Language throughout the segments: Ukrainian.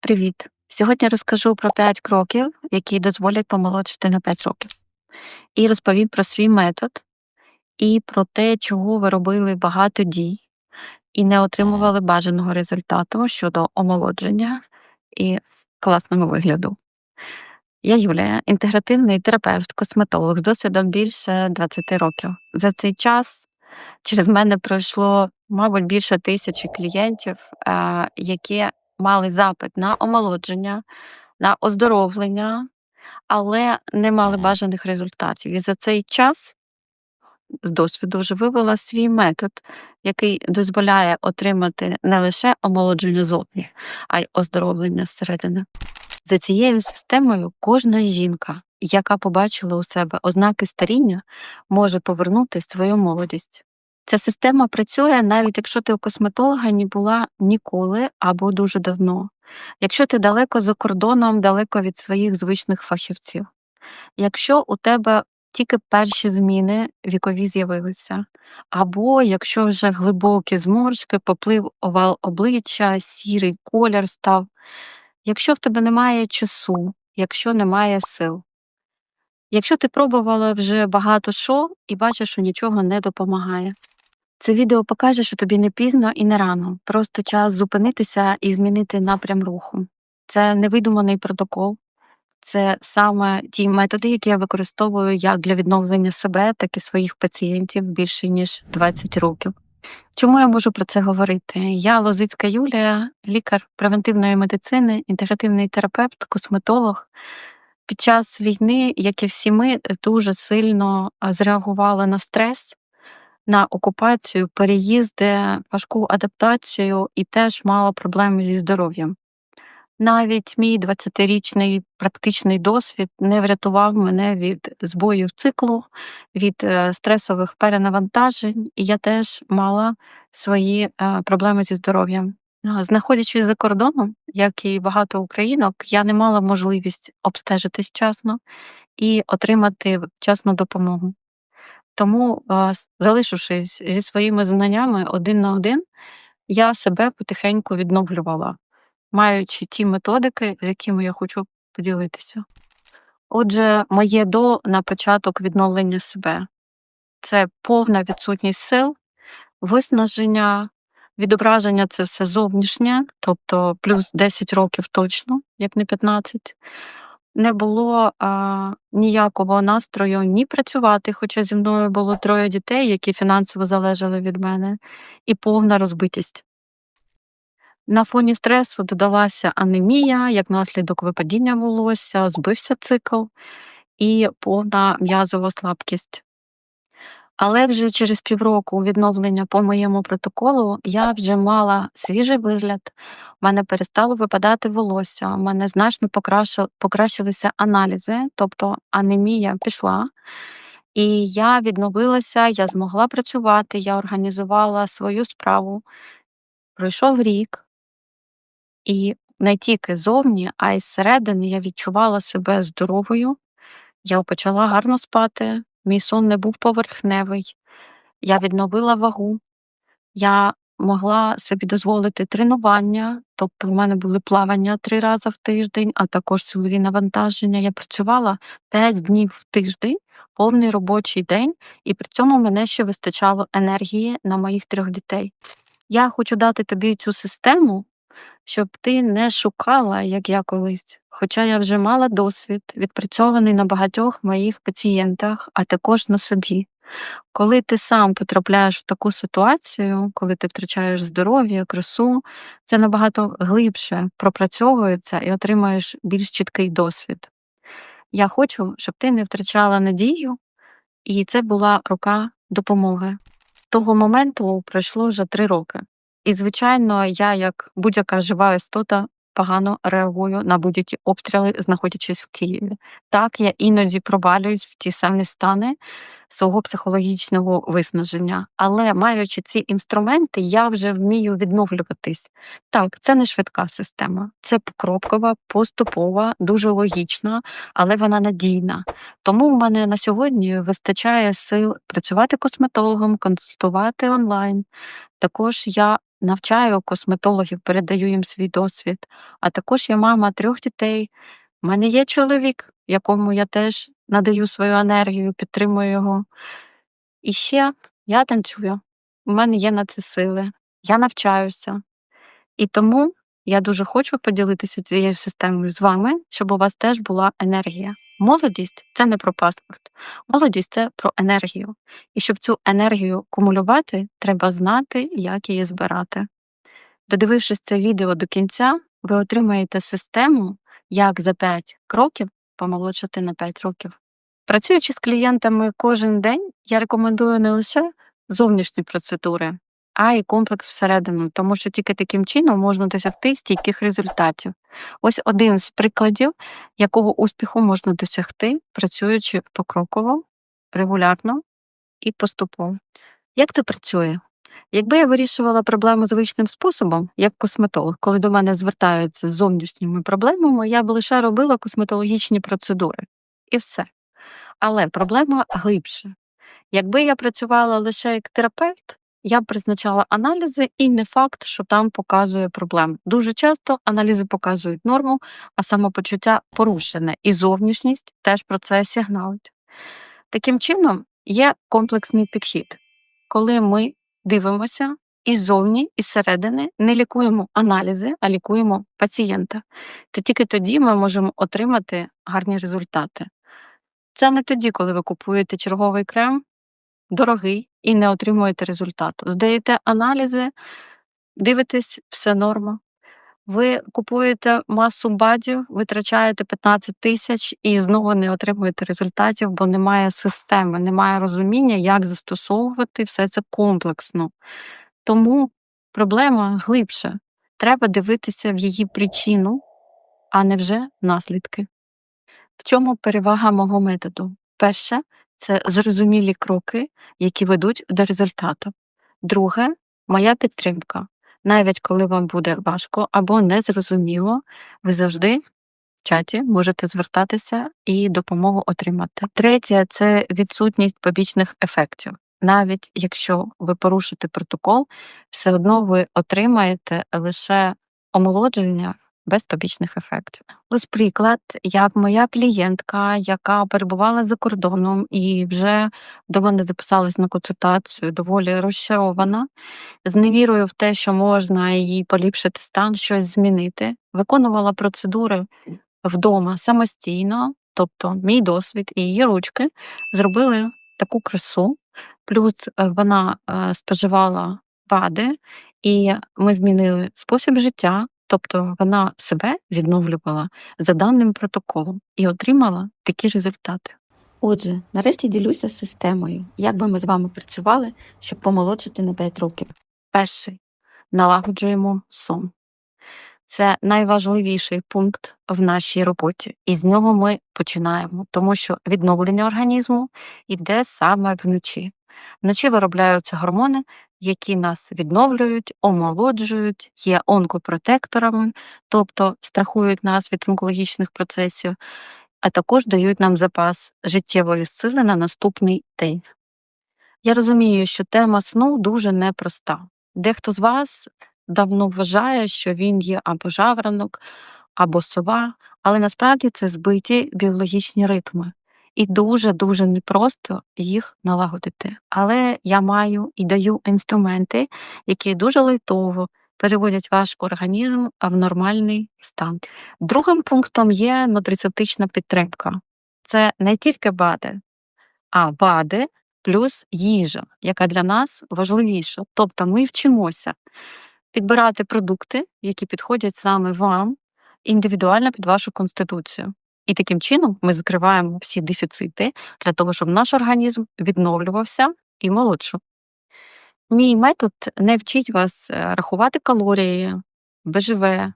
Привіт! Сьогодні розкажу про 5 кроків, які дозволять помолодшити на 5 років. І розповім про свій метод і про те, чого ви робили багато дій і не отримували бажаного результату щодо омолодження і класного вигляду. Я Юлія, інтегративний терапевт, косметолог з досвідом більше 20 років. За цей час через мене пройшло, мабуть, більше тисячі клієнтів, е, які мали запит на омолодження, на оздоровлення, але не мали бажаних результатів. І за цей час з досвіду вже вивела свій метод, який дозволяє отримати не лише омолодження зовні, а й оздоровлення зсередини. За цією системою кожна жінка, яка побачила у себе ознаки старіння, може повернути свою молодість. Ця система працює навіть якщо ти у косметолога не була ніколи або дуже давно, якщо ти далеко за кордоном, далеко від своїх звичних фахівців, якщо у тебе тільки перші зміни вікові з'явилися, або якщо вже глибокі зморшки, поплив овал обличчя, сірий колір став, якщо в тебе немає часу, якщо немає сил. Якщо ти пробувала вже багато що і бачиш, що нічого не допомагає. Це відео покаже, що тобі не пізно і не рано. Просто час зупинитися і змінити напрям руху. Це невидуманий протокол, це саме ті методи, які я використовую як для відновлення себе, так і своїх пацієнтів більше ніж 20 років. Чому я можу про це говорити? Я Лозицька Юлія, лікар превентивної медицини, інтегративний терапевт, косметолог. Під час війни, як і всі ми, дуже сильно зреагували на стрес, на окупацію, переїзди, важку адаптацію і теж мала проблеми зі здоров'ям. Навіть мій 20-річний практичний досвід не врятував мене від збоїв циклу, від е, стресових перенавантажень, і я теж мала свої е, проблеми зі здоров'ям. Знаходячись за кордоном, як і багато українок, я не мала можливість обстежитись вчасно і отримати вчасну допомогу. Тому, залишившись зі своїми знаннями один на один, я себе потихеньку відновлювала, маючи ті методики, з якими я хочу поділитися. Отже, моє до на початок відновлення себе це повна відсутність сил, виснаження, відображення це все зовнішнє, тобто плюс 10 років точно, як не 15. Не було а, ніякого настрою ні працювати, хоча зі мною було троє дітей, які фінансово залежали від мене, і повна розбитість. На фоні стресу додалася анемія, як наслідок випадіння волосся, збився цикл і повна м'язова слабкість. Але вже через півроку відновлення по моєму протоколу я вже мала свіжий вигляд, в мене перестало випадати волосся, в мене значно покращилися аналізи, тобто анемія пішла. І я відновилася, я змогла працювати, я організувала свою справу. Пройшов рік, і не тільки зовні, а й зсередини я відчувала себе здоровою. Я почала гарно спати, мій сон не був поверхневий, я відновила вагу, я могла собі дозволити тренування, тобто в мене були плавання три рази в тиждень, а також силові навантаження. Я працювала 5 днів в тиждень, повний робочий день, і при цьому мене ще вистачало енергії на моїх трьох дітей. Я хочу дати тобі цю систему, щоб ти не шукала, як я колись. Хоча я вже мала досвід, відпрацьований на багатьох моїх пацієнтах, а також на собі. Коли ти сам потрапляєш в таку ситуацію, коли ти втрачаєш здоров'я, красу, це набагато глибше пропрацьовується і отримаєш більш чіткий досвід. Я хочу, щоб ти не втрачала надію, і це була рука допомоги. Того моменту пройшло вже три роки. І, звичайно, я, як будь-яка жива істота, погано реагую на будь-які обстріли, знаходячись в Києві. Так, я іноді провалююсь в ті самі стани, свого психологічного виснаження. Але маючи ці інструменти, я вже вмію відновлюватись. Так, це не швидка система, це покропкова, поступова, дуже логічна, але вона надійна. Тому в мене на сьогодні вистачає сил працювати косметологом, консультувати онлайн. Також я навчаю косметологів, передаю їм свій досвід. А також я мама трьох дітей. У мене є чоловік, якому я теж надаю свою енергію, підтримую його. І ще я танцюю. У мене є на це сили. Я навчаюся. І тому я дуже хочу поділитися цією системою з вами, щоб у вас теж була енергія. Молодість це не про паспорт. Молодість це про енергію. І щоб цю енергію кумулювати, треба знати, як її збирати. Додивившись це відео до кінця, ви отримаєте систему, як за 5 кроків помолодшати на 5 років. Працюючи з клієнтами кожен день, я рекомендую не лише зовнішні процедури, а й комплекс всередину, тому що тільки таким чином можна досягти стійких результатів. Ось один з прикладів, якого успіху можна досягти, працюючи покроково, регулярно і поступово. Як це працює? Якби я вирішувала проблему звичним способом, як косметолог, коли до мене звертаються з зовнішніми проблемами, я б лише робила косметологічні процедури. І все. Але проблема глибше. Якби я працювала лише як терапевт, я б призначала аналізи, і не факт, що там показує проблему. Дуже часто аналізи показують норму, а самопочуття порушене, і зовнішність теж про це сигналить. Таким чином, є комплексний підхід, коли ми дивимося і ззовні, і зсередини, не лікуємо аналізи, а лікуємо пацієнта. То тільки тоді ми можемо отримати гарні результати. Це не тоді, коли ви купуєте черговий крем, дорогий і не отримуєте результату. Здаєте аналізи, дивитесь, все норма. Ви купуєте масу бадів, витрачаєте 15 тисяч і знову не отримуєте результатів, бо немає системи, немає розуміння, як застосовувати все це комплексно. Тому проблема глибша. Треба дивитися в її причину, а не вже наслідки. В чому перевага мого методу? Перше це зрозумілі кроки, які ведуть до результату. Друге моя підтримка. Навіть коли вам буде важко або незрозуміло, ви завжди в чаті можете звертатися і допомогу отримати. Третє це відсутність побічних ефектів. Навіть якщо ви порушите протокол, все одно ви отримаєте лише омолодження без побічних ефектів. Ось приклад, як моя клієнтка, яка перебувала за кордоном і вже до мене записалась на консультацію, доволі розчарована, з невірою в те, що можна їй поліпшити стан, щось змінити, виконувала процедури вдома самостійно, тобто мій досвід і її ручки зробили таку красу. Плюс е, вона е, споживала БАДи, і ми змінили спосіб життя, тобто вона себе відновлювала за даним протоколом і отримала такі результати. Отже, нарешті ділюся системою, як би ми з вами працювали, щоб помолодшити на 5 років. Перший налагоджуємо сон. Це найважливіший пункт в нашій роботі, і з нього ми починаємо, тому що відновлення організму йде саме вночі. Вночі виробляються гормони, які нас відновлюють, омолоджують, є онкопротекторами, тобто страхують нас від онкологічних процесів, а також дають нам запас життєвої сили на наступний день. Я розумію, що тема сну дуже непроста. Дехто з вас давно вважає, що він є або жаворонок, або сова, але насправді це збиті біологічні ритми. І дуже-дуже непросто їх налагодити. Але я маю і даю інструменти, які дуже лайтово переводять ваш організм в нормальний стан. Другим пунктом є нутрицептична підтримка. Це не тільки БАДи, а БАДи плюс їжа, яка для нас важливіша. Тобто ми вчимося підбирати продукти, які підходять саме вам індивідуально під вашу конституцію. І таким чином ми закриваємо всі дефіцити для того, щоб наш організм відновлювався і молодшав. Мій метод не вчить вас е, рахувати калорії, БЖВ,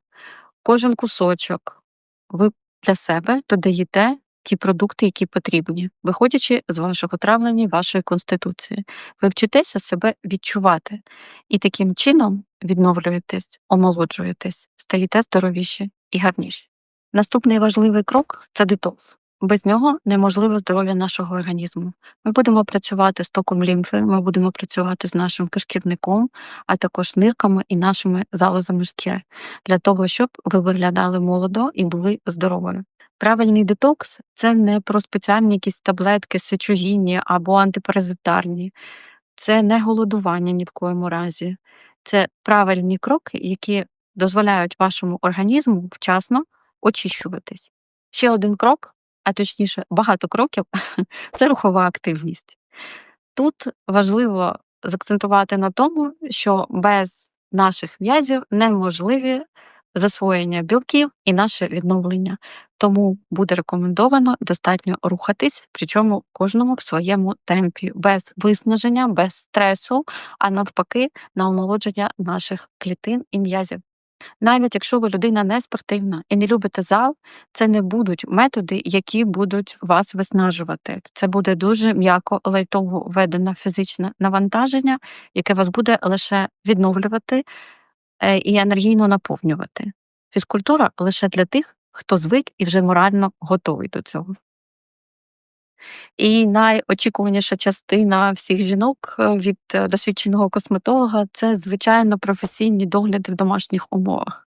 кожен кусочок. Ви для себе додаєте ті продукти, які потрібні, виходячи з вашого травлення і вашої конституції. Ви вчитеся себе відчувати і таким чином відновлюєтесь, омолоджуєтесь, стаєте здоровіші і гарніші. Наступний важливий крок це детокс. Без нього неможливе здоров'я нашого організму. Ми будемо працювати з током лімфи, ми будемо працювати з нашим кишківником, а також нирками і нашими залозами шкіри для того, щоб ви виглядали молодо і були здоровими. Правильний детокс це не про спеціальні якісь таблетки, сечогінні або антипаразитарні, це не голодування ні в коєму разі. Це правильні кроки, які дозволяють вашому організму вчасно очищуватись. Ще один крок, а точніше, багато кроків це рухова активність. Тут важливо закцентувати на тому, що без наших м'язів неможливі засвоєння білків і наше відновлення. Тому буде рекомендовано достатньо рухатись, причому кожному в своєму темпі, без виснаження, без стресу, а навпаки, на омолодження наших клітин і м'язів. Навіть якщо ви людина не спортивна і не любите зал, це не будуть методи, які будуть вас виснажувати. Це буде дуже м'яко лайтово введене фізичне навантаження, яке вас буде лише відновлювати е, і енергійно наповнювати. Фізкультура лише для тих, хто звик і вже морально готовий до цього. І найочікуваніша частина всіх жінок е, від е, досвідченого косметолога це, звичайно, професійні догляди в домашніх умовах.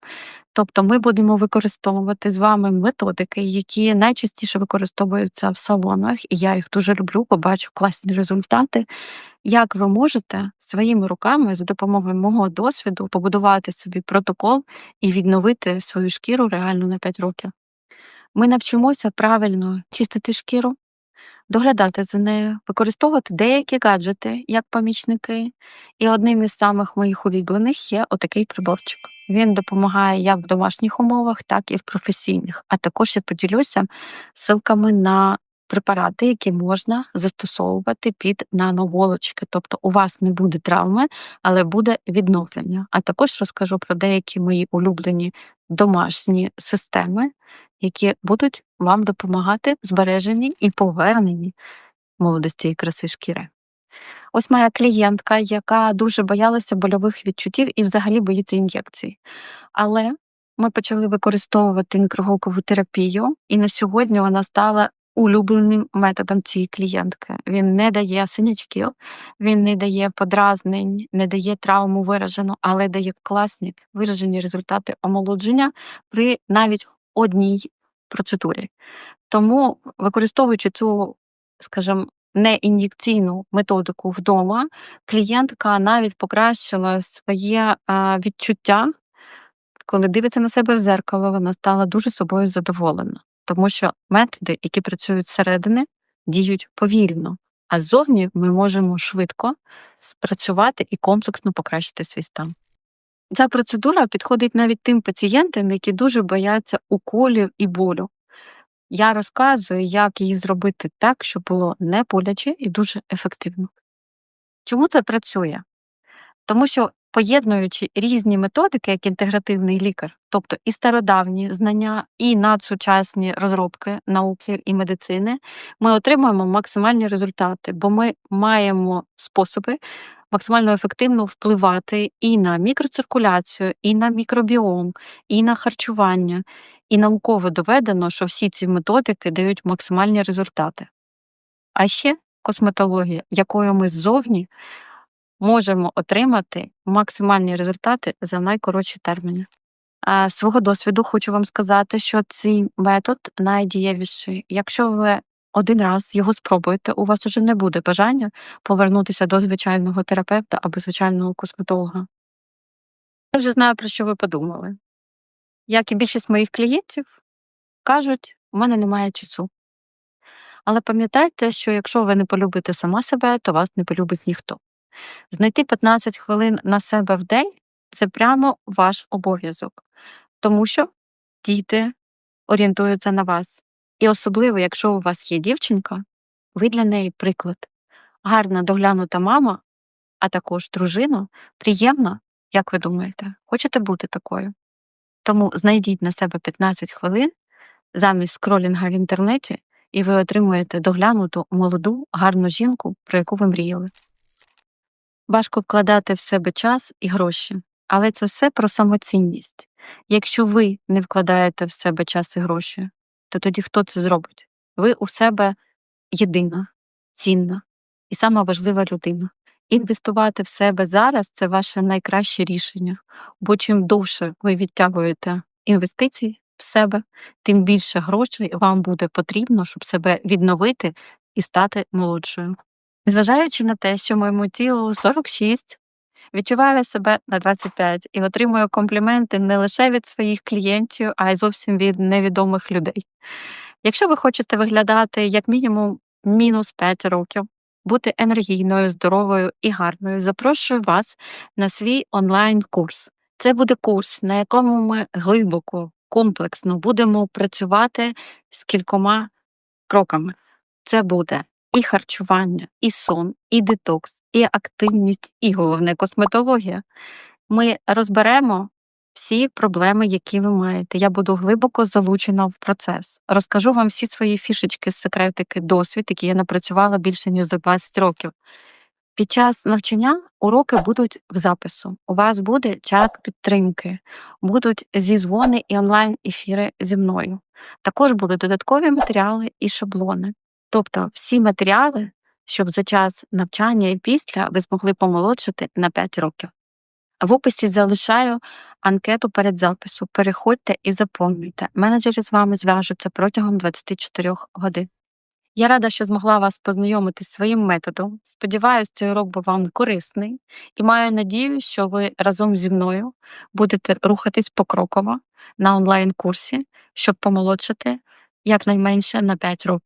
Тобто ми будемо використовувати з вами методики, які найчастіше використовуються в салонах, і я їх дуже люблю, побачу класні результати. Як ви можете своїми руками за допомогою мого досвіду побудувати собі протокол і відновити свою шкіру реально на 5 років? Ми навчимося правильно чистити шкіру, доглядати за нею, використовувати деякі гаджети як помічники. І одним із самих моїх улюблених є отакий приборчик. Він допомагає як в домашніх умовах, так і в професійних. А також я поділюся ссылками на препарати, які можна застосовувати під нановолочки. Тобто у вас не буде травми, але буде відновлення. А також розкажу про деякі мої улюблені домашні системи, які будуть вам допомагати в збереженні і поверненні молодості і краси шкіри. Ось моя клієнтка, яка дуже боялася больових відчуттів і взагалі боїться ін'єкцій. Але ми почали використовувати мікроголкову терапію, і на сьогодні вона стала улюбленим методом цієї клієнтки. Він не дає синячків, він не дає подразнень, не дає травму виражену, але дає класні виражені результати омолодження при навіть одній процедурі. Тому, використовуючи цю, скажімо, неін'єкційну методику вдома, клієнтка навіть покращила своє а, відчуття, коли дивиться на себе в зеркало, вона стала дуже собою задоволена, тому що методи, які працюють зсередини, діють повільно, а ззовні ми можемо швидко спрацювати і комплексно покращити свій стан. Ця процедура підходить навіть тим пацієнтам, які дуже бояться уколів і болю. Я розказую, як її зробити так, щоб було не боляче і дуже ефективно. Чому це працює? Тому що поєднуючи різні методики, як інтегративний лікар, тобто і стародавні знання, і надсучасні розробки науки і медицини, ми отримуємо максимальні результати, бо ми маємо способи максимально ефективно впливати і на мікроциркуляцію, і на мікробіом, і на харчування. І науково доведено, що всі ці методики дають максимальні результати. А ще косметологія, якою ми ззовні можемо отримати максимальні результати за найкоротші терміни. Свого досвіду хочу вам сказати, що цей метод найдієвіший. Якщо ви один раз його спробуєте, у вас вже не буде бажання повернутися до звичайного терапевта або звичайного косметолога. Я вже знаю, про що ви подумали. Як і більшість моїх клієнтів кажуть, у мене немає часу. Але пам'ятайте, що якщо ви не полюбите сама себе, то вас не полюбить ніхто. Знайти 15 хвилин на себе в день це прямо ваш обов'язок, тому що діти орієнтуються на вас. І особливо, якщо у вас є дівчинка, ви для неї приклад. Гарна доглянута мама, а також дружина, приємна, як ви думаєте, хочете бути такою? Тому знайдіть на себе 15 хвилин замість скролінга в інтернеті і ви отримуєте доглянуту, молоду, гарну жінку, про яку ви мріяли. Важко вкладати в себе час і гроші, але це все про самоцінність. Якщо ви не вкладаєте в себе час і гроші, то тоді хто це зробить? Ви у себе єдина, цінна і сама важлива людина. Інвестувати в себе зараз це ваше найкраще рішення, бо чим довше ви відтягуєте інвестиції в себе, тим більше грошей вам буде потрібно, щоб себе відновити і стати молодшою. Незважаючи на те, що моєму тілу 46, відчуваю себе на 25 і отримую компліменти не лише від своїх клієнтів, а й зовсім від невідомих людей. Якщо ви хочете виглядати як мінімум мінус 5 років, бути енергійною, здоровою і гарною, запрошую вас на свій онлайн-курс. Це буде курс, на якому ми глибоко, комплексно будемо працювати з кількома кроками. Це буде і харчування, і сон, і детокс, і активність, і головне косметологія. Ми розберемо всі проблеми, які ви маєте. Я буду глибоко залучена в процес. Розкажу вам всі свої фішечки, секретики, досвід, які я напрацювала більше ніж за 20 років. Під час навчання уроки будуть в запису. У вас буде чат підтримки, будуть зізвони і онлайн-ефіри зі мною. Також будуть додаткові матеріали і шаблони. Тобто всі матеріали, щоб за час навчання і після ви змогли помолодшити на 5 років. В описі залишаю анкету перед запису. Переходьте і заповнюйте. Менеджери з вами зв'яжуться протягом 24 годин. Я рада, що змогла вас познайомити з своїм методом. Сподіваюсь, цей урок був вам корисний і маю надію, що ви разом зі мною будете рухатись покроково на онлайн-курсі, щоб помолодшити якнайменше на 5 років.